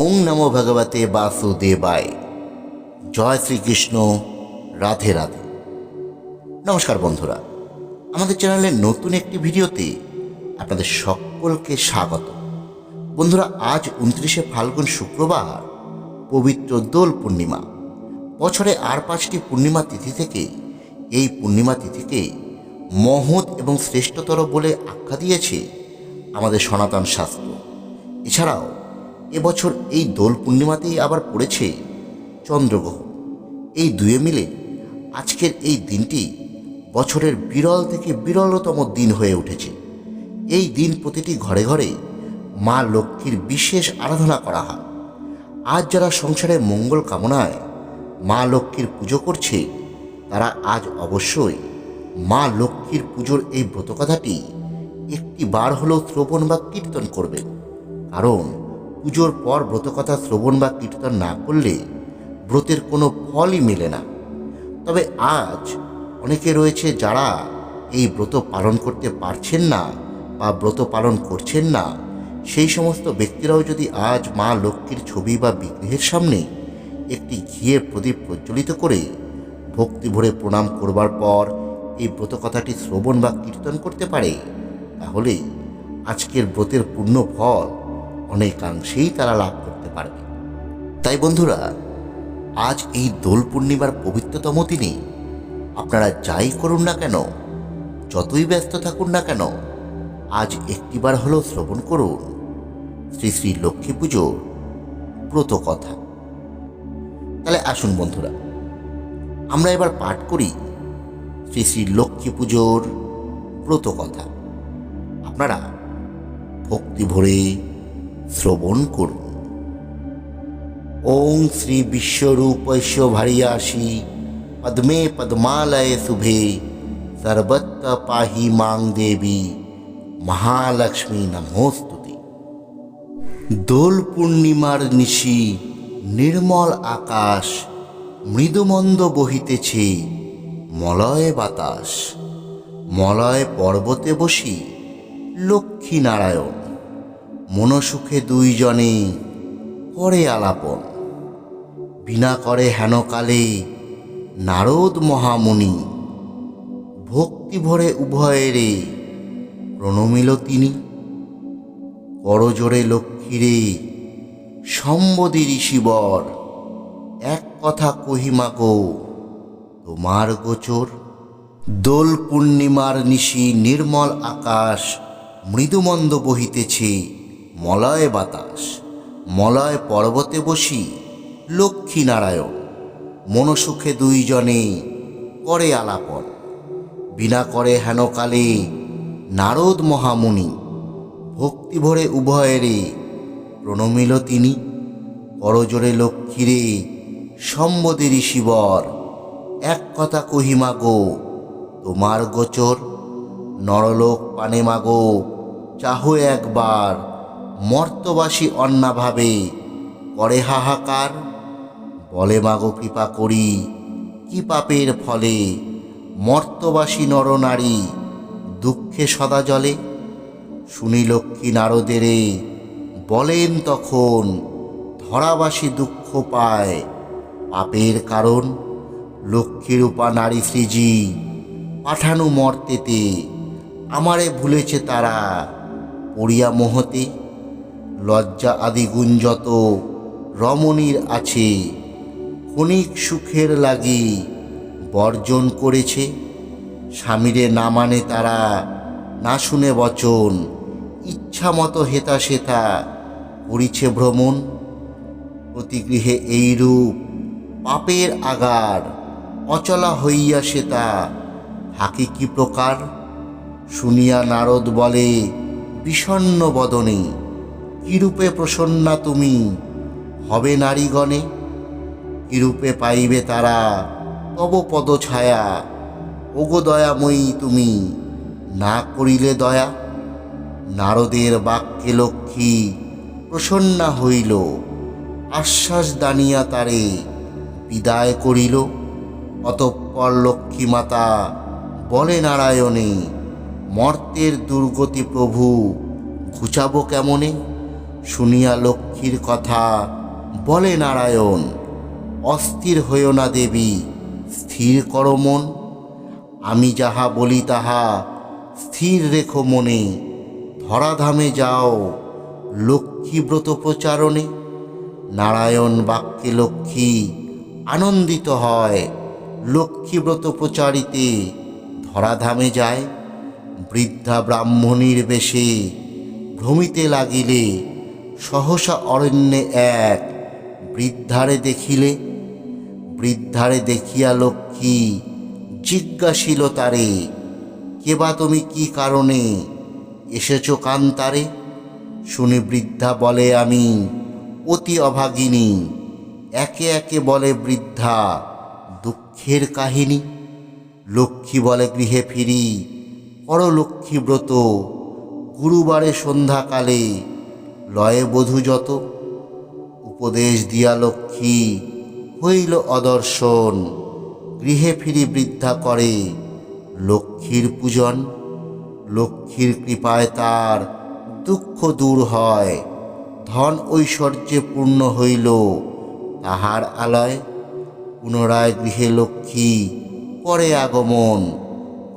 ওং নমো ভগবতে বাসুদেবায়। জয় শ্রীকৃষ্ণ, রাধে রাধে। নমস্কার বন্ধুরা, আমাদের চ্যানেলের নতুন একটি ভিডিওতে আপনাদের সকলকে স্বাগত। বন্ধুরা, আজ উনত্রিশে ফাল্গুন শুক্রবার, পবিত্র দোল পূর্ণিমা। বছরে আর পাঁচটি পূর্ণিমা তিথি থেকে এই পূর্ণিমা তিথিকে মহৎ এবং শ্রেষ্ঠতর বলে আখ্যা দিয়েছে আমাদের সনাতন শাস্ত্র। এছাড়াও এবছর এই দোল পূর্ণিমাতেই আবার পড়েছে চন্দ্রগ্রহণ। এই দুয়ে মিলে আজকের এই দিনটি বছরের বিরল থেকে বিরলতম দিন হয়ে উঠেছে। এই দিন প্রতিটি ঘরে ঘরে মা লক্ষ্মীর বিশেষ আরাধনা করা হয়। আজ যারা সংসারে মঙ্গল কামনায় মা লক্ষ্মীর পুজো করছে, তারা আজ অবশ্যই মা লক্ষ্মীর পুজোর এই ব্রতকথাটি একটি বার হলেও শ্রবণ বা কীর্তন করবে কারণ পুজোর পর ব্রতকথা শ্রবণ বা কীর্তন না করলে ব্রতের কোনো ফলই মেলে না। তবে আজ অনেকে রয়েছে যারা এই ব্রত পালন করতে পারছেন না বা ব্রত পালন করছেন না। সেই সমস্ত ব্যক্তিরাও যদি আজ মা লক্ষ্মীর ছবি বা বিগ্রহের সামনে একটি ঘিয়ের প্রদীপ প্রজ্বলিত করে ভক্তি ভরে প্রণাম করবার পর এই ব্রত কথাটি শ্রবণ বা কীর্তন করতে পারে, তাহলে আজকের ব্রতের পূর্ণ ফল অনেকাংশেই তারা লাভ করতে পারবে তাই বন্ধুরা, আজ এই দোল পূর্ণিমার পবিত্রতম দিনে আপনারা যাই করুন না কেন, যতই ব্যস্ত থাকুন না কেন, আজ একটিবার হলেও শ্রবণ করুন শ্রী শ্রী লক্ষ্মী পুজোর ব্রত কথা। তাহলে আসুন বন্ধুরা, আমরা এবার পাঠ করি শ্রী শ্রী লক্ষ্মী পুজোর ব্রত কথা। আপনারা ভক্তি ভরে শ্রবণ করুন। ওং শ্রী বিশ্বরূপস্য ভারিয়াসি, পদ্মে পদ্মালয়ে শুভে, সর্বত্র পাহি মাং দেবী, মহালক্ষ্মী নমোস্তুতি। দোল পূর্ণিমার নিশি, নির্মল আকাশ, মৃদুমন্দ বহিতেছে, মলয় বাতাস। মলয় পর্বতে বসি, লক্ষ্মী নারায়ণ। মনসুখে দুইজনে করে আলাপন। বিনা করে হেনকালে নারদ মহামুনি ভক্তি ভরে উভয়েরে প্রণমিল তিনি। করজোরে লক্ষ্মীরে সম্বদি ঋষিবর। এক কথা কহিমা গো তোমার গোচর। দোল পূর্ণিমার নিশি নির্মল আকাশ মৃদুমন্দ বহিতেছে। মলয় বাতাস, মলয় পর্বতে বসি লক্ষ্মী নারায়ণ। মনসুখে দুইজনে করে আলাপন। বিনা করে হেনকালে নারদ মহামুনি, ভক্তি ভরে উভয়েরে প্রণমিল তিনি। করজোরে লক্ষ্মীরে সম্বদে ঋষিবর, এক কথা কহিমা গো তোমার গোচর। নরলোক পানে মাগো, চাহো একবার মর্তবাসী অন্নাভাবে করে হাহাকার। বলে, মাগো, কৃপা করি। কি পাপের ফলে মর্তবাসী নরনারী দুঃখে সদা জলে শুনি লক্ষ্মী নারদেরে বলেন তখন, ধরাবাসী দুঃখ পায় পাপের কারণ। লক্ষ্মীরূপা নারী শ্রীজি পাঠানো মর্তেতে। আমারে ভুলেছে তারা পড়িয়া মোহতে। লজ্জা আদি গুঞ্জত, রমণীর আছে। ক্ষণিক সুখের লাগি বর্জন করেছে। স্বামীরে না মানে তারা, না শুনে বচন। ইচ্ছা মতো হেতা সেতা করিছে ভ্রমণ। প্রতিগৃহে এইরূপ পাপের আগার, অচলা হইয়া সেতা থাকি কি প্রকার? শুনিয়া নারদ বলে বিষণ্ন বদনে কিরূপে প্রসন্না তুমি, হবে নারীগণে। কিরূপে পাইবে তারা, তব পদ ছায়া ওগো দয়াময়ী তুমি, না করিলে দয়া। নারদের বাক্যে লক্ষ্মী, প্রসন্না হইল। আশ্বাস দানিয়া তারে, বিদায় করিল। অতঃপর লক্ষ্মী মাতা বলে, নারায়ণে, মর্তের দুর্গতি প্রভু, ঘুচাবো কেমনে? শুনিয়া লক্ষ্মীর কথা, বলে নারায়ণ, অস্থির হইও না দেবী, স্থির করো মন। আমি যাহা বলি তাহা স্থির রেখো মনে। ধরাধামে যাও লক্ষ্মী ব্রত প্রচারণে। নারায়ণ বাক্যে লক্ষ্মী আনন্দিত হয়, লক্ষ্মী ব্রত প্রচারিতে ধরাধামে যায়। বৃদ্ধা ব্রাহ্মণীর বেশে ভ্রমিতে লাগিলে সহসা অরণ্যে এক। বৃদ্ধারে দেখিলে, বৃদ্ধারে দেখিয়া লক্ষ্মী জিজ্ঞাসিল তারে, কেবা তুমি কি কারণে এসেছ কান্তারে? শুনে বৃদ্ধা বলে, আমি অতি অভাগিনী। একে একে বলে বৃদ্ধা, দুঃখের কাহিনী। লক্ষ্মী বলে, গৃহে ফিরি পর লক্ষ্মী ব্রত গুরুবারে সন্ধ্যাকালে লয়ে বধূ যত। উপদেশ দিয়া লক্ষ্মী হইল অদর্শন। গৃহে ফিরি বৃদ্ধা করে লক্ষ্মীর পূজন। লক্ষ্মীর কৃপায় তার দুঃখ দূর হয়। ধন ঐশ্বর্যে পূর্ণ হইল তাহার আলয়। পুনরায় গৃহে লক্ষ্মী করে আগমন।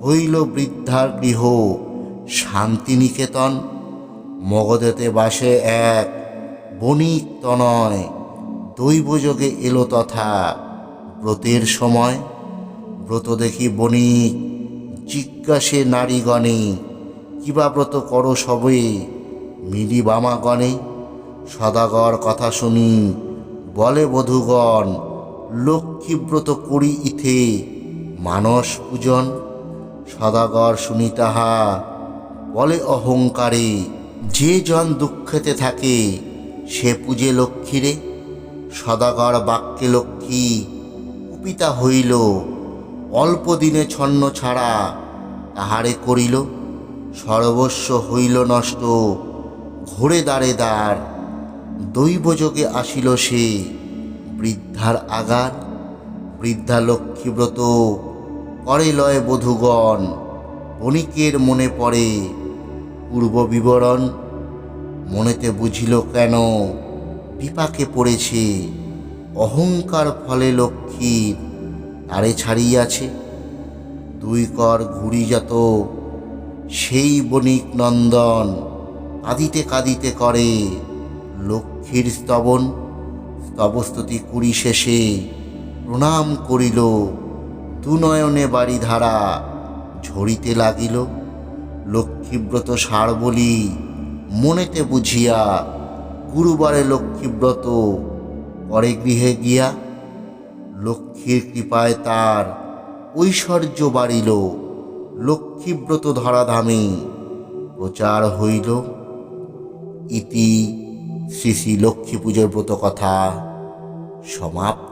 হইল বৃদ্ধার গৃহ শান্তিনিকেতন। মগধেতে বাসে এক বণিক তনয় দৈবযোগে এলো তথা ব্রতের সময় ব্রত দেখি বণিক, জিজ্ঞাসে নারীগণে, কিবা ব্রত করো সবে? মিলি বামাগণে, সদাগর কথা শুনি। বলে বধূগণ লক্ষ্মীব্রত করি ইথে, মানস পূজন, সদাগর শুনি তাহা। বলে অহংকারে যে জন দুঃখেতে থাকে, সে পূজে লক্ষ্মীরে। সদাগর বাক্যে লক্ষ্মী কুপিতা হইল, অল্প দিনে ছন্ন ছাড়া তাহারে করিল। সর্বস্ব হইল নষ্ট, ঘোরে দাঁড়ে দাঁড় দৈবযোগে আসিল সে বৃদ্ধার আগার। বৃদ্ধা লক্ষ্মীব্রত, করে লয় বধূগণ, বণিকের মনে পড়ে। পূর্ব বিবরণ মনেতে বুঝিল কেন বিপাকে পড়েছে, অহংকার ফলে লক্ষ্মীর তারে ছাড়িয়াছে। দুই কর ঘুড়িজাত সেই বণিক নন্দন কাঁদিতে কাঁদিতে করে লক্ষ্মীর স্তবন। স্তবস্তুতি কুড়ি শেষে প্রণাম করিল, দুনয়নে বাড়ি ধারা ঝরিতে লাগিল। লক্ষ্মীব্রত সার বলি, মনেতে বুঝিয়া গুরুবারে লক্ষ্মীব্রত পরে গৃহে গিয়া লক্ষ্মীর কৃপায় তার ঐশ্বর্য বাড়িল, লক্ষ্মীব্রত ধরাধামে প্রচার হইল। ইতি শ্রী শ্রী লক্ষ্মী পুজোর ব্রত কথা সমাপ্ত।